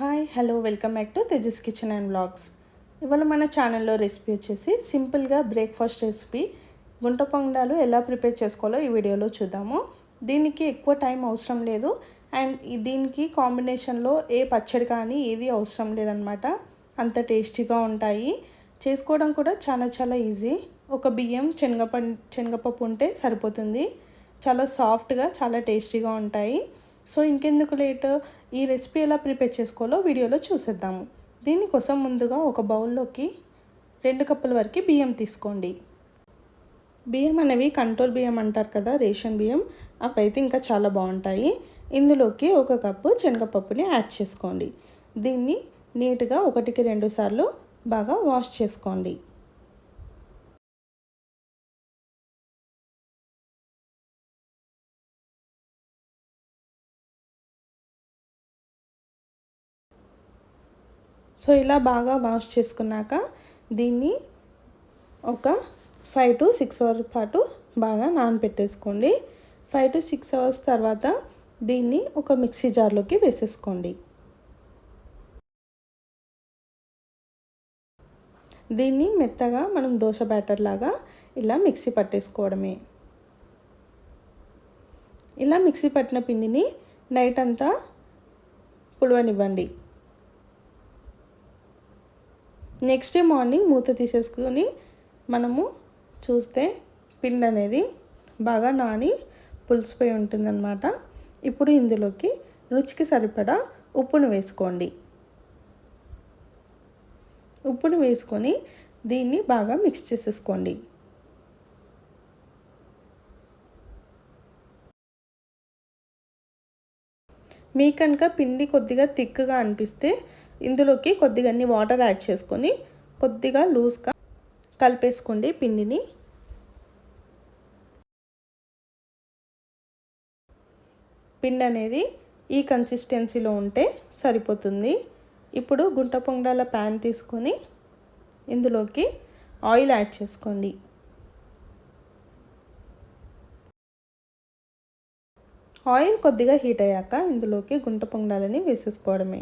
Hi hello welcome back to Tejas kitchen and blogs ఇవాళ మన ఛానల్లో రెసిపీ వచ్చేసి సింపుల్గా బ్రేక్ఫాస్ట్ రెసిపీ గుంట పొంగడాలు ఎలా ప్రిపేర్ చేసుకోవాలో ఈ వీడియోలో చూద్దాము. దీనికి ఎక్కువ టైం అవసరం లేదు. అండ్ దీనికి కాంబినేషన్లో ఏ పచ్చడి కానీ ఏది అవసరం లేదనమాట అంత టేస్టీగా ఉంటాయి. చేసుకోవడం కూడా చాలా చాలా ఈజీ ఒక బియ్యం శనగప శనగపప్పు ఉంటే సరిపోతుంది. చాలా సాఫ్ట్గా చాలా టేస్టీగా ఉంటాయి. సో ఇంకెందుకు లేట్? ఈ రెసిపీ ఎలా ప్రిపేర్ చేసుకోవాలో వీడియోలో చూసేద్దాము. దీనికోసం ముందుగా ఒక బౌల్లోకి రెండు కప్పుల వరకు బియ్యం తీసుకోండి. బియ్యం అనేవి కంట్రోల్ బియ్యం అంటారు కదా రేషన్ బియ్యం. అవి అయితే ఇంకా చాలా బాగుంటాయి. ఇందులోకి ఒక కప్పు శనగపప్పుని యాడ్ చేసుకోండి. దీన్ని నీట్గా ఒకటికి రెండు సార్లు బాగా వాష్ చేసుకోండి. సో ఇలా బాగా వాష్ చేసుకున్నాక దీన్ని ఒక ఫైవ్ టు సిక్స్ అవర్స్ పాటు బాగా నానబెట్టేసుకోండి ఫైవ్ టు సిక్స్ అవర్స్ తర్వాత దీన్ని ఒక మిక్సీ జార్లోకి వేసేసుకోండి. దీన్ని మెత్తగా మనం దోశ బ్యాటర్ లాగా ఇలా మిక్సీ పట్టేసుకోవడమే. ఇలా మిక్సీ పట్టిన పిండిని నైట్ అంతా పులవనివ్వండి. నెక్స్ట్ డే మార్నింగ్ మూత తీసేసుకొని మనము చూస్తే పిండి అనేది బాగా నాని పులిసిపోయి ఉంటుందన్నమాట. ఇప్పుడు ఇందులోకి రుచికి సరిపడా ఉప్పును వేసుకోండి. ఉప్పును వేసుకొని దీన్ని బాగా మిక్స్ చేసేసుకోండి. మీ కనుక పిండి కొద్దిగా థిక్గా అనిపిస్తే ఇందులోకి కొద్దిగా అన్ని వాటర్ యాడ్ చేసుకొని కొద్దిగా లూజ్గా కలిపేసుకోండి పిండిని. పిండి అనేది ఈ కన్సిస్టెన్సీలో ఉంటే సరిపోతుంది. ఇప్పుడు గుంట పొంగడాల ప్యాన్ తీసుకొని ఇందులోకి ఆయిల్ యాడ్ చేసుకోండి. ఆయిల్ కొద్దిగా హీట్ అయ్యాక ఇందులోకి గుంట పొంగడాలని వేసేసుకోవడమే.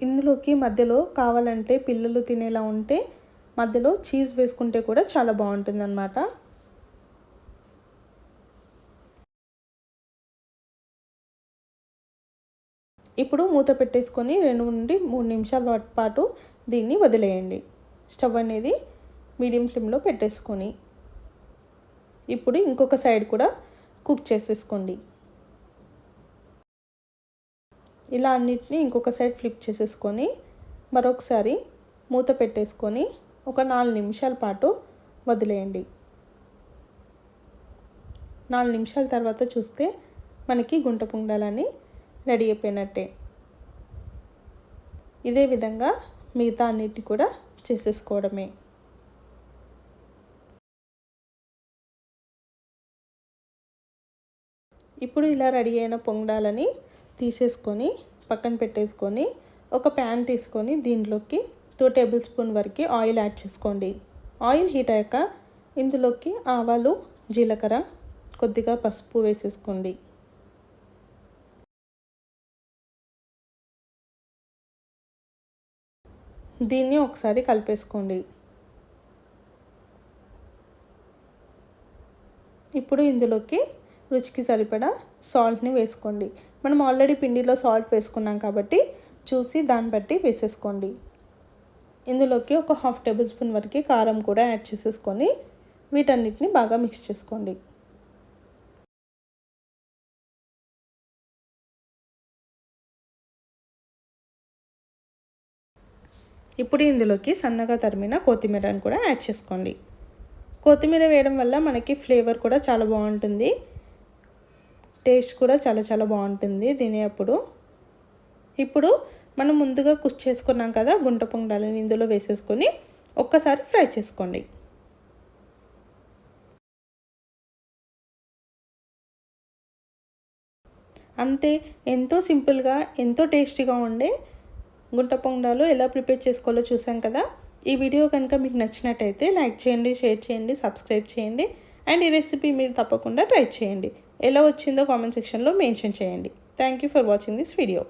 ఇందులోకి మధ్యలో కావాలంటే పిల్లలు తినేలా ఉంటే మధ్యలో చీజ్ వేసుకుంటే కూడా చాలా బాగుంటుందన్నమాట. ఇప్పుడు మూత పెట్టేసుకొని రెండు నుండి మూడు నిమిషాల పాటు దీన్ని వదిలేయండి. స్టవ్ అనేది మీడియం ఫ్లేమ్లో పెట్టేసుకొని ఇప్పుడు ఇంకొక సైడ్ కూడా కుక్ చేసేసుకోండి. ఇలా అన్నిటిని ఇంకొక సైడ్ ఫ్లిప్ చేసేసుకొని మరొకసారి మూత పెట్టేసుకొని ఒక నాలుగు నిమిషాల పాటు వదిలేయండి. నాలుగు నిమిషాల తర్వాత చూస్తే మనకి గుంట పొంగడాలని రెడీ అయిపోయినట్టే. ఇదే విధంగా మిగతా అన్నిటిని కూడా చేసేసుకోవడమే. ఇప్పుడు ఇలా రెడీ అయిన పొంగడాలని తీసేసుకొని పక్కన పెట్టేసుకొని ఒక ప్యాన్ తీసుకొని దీనిలోకి టూ టేబుల్ స్పూన్ వరకు ఆయిల్ యాడ్ చేసుకోండి. ఆయిల్ హీట్ అయ్యాక ఇందులోకి ఆవాలు జీలకర్ర కొద్దిగా పసుపు వేసేసుకోండి. దీన్ని ఒకసారి కలిపేసుకోండి. ఇప్పుడు ఇందులోకి రుచికి సరిపడా సాల్ట్ని వేసుకోండి. మనం ఆల్రెడీ పిండిలో సాల్ట్ వేసుకున్నాం కాబట్టి చూసి దాన్ని బట్టి వేసేసుకోండి. ఇందులోకి ఒక హాఫ్ టేబుల్ స్పూన్ వరకు కారం కూడా యాడ్ చేసేసుకొని వీటన్నిటిని బాగా మిక్స్ చేసుకోండి. ఇప్పుడు ఇందులోకి సన్నగా తరిమిన కొత్తిమీరని కూడా యాడ్ చేసుకోండి. కొత్తిమీర వేయడం వల్ల మనకి ఫ్లేవర్ కూడా చాలా బాగుంటుంది. టేస్ట్ కూడా చాలా చాలా బాగుంటుంది తినేటప్పుడు ఇప్పుడు మనం ముందుగా కుక్ చేసుకున్నాం కదా గుంట పొంగడాలని ఇందులో వేసేసుకొని ఒక్కసారి ఫ్రై చేసుకోండి. అంతే ఎంతో సింపుల్గా ఎంతో టేస్టీగా ఉండే గుంట పొంగడాలు ఎలా ప్రిపేర్ చేసుకోవాలో చూసాం కదా. ఈ వీడియో కనుక మీకు నచ్చినట్టయితే లైక్ చేయండి షేర్ చేయండి సబ్స్క్రైబ్ చేయండి అండ్ ఈ రెసిపీ మీరు తప్పకుండా ట్రై చేయండి. ఎలా వచ్చిందో కామెంట్ సెక్షన్లో మెన్షన్ చేయండి. Thank you for watching this video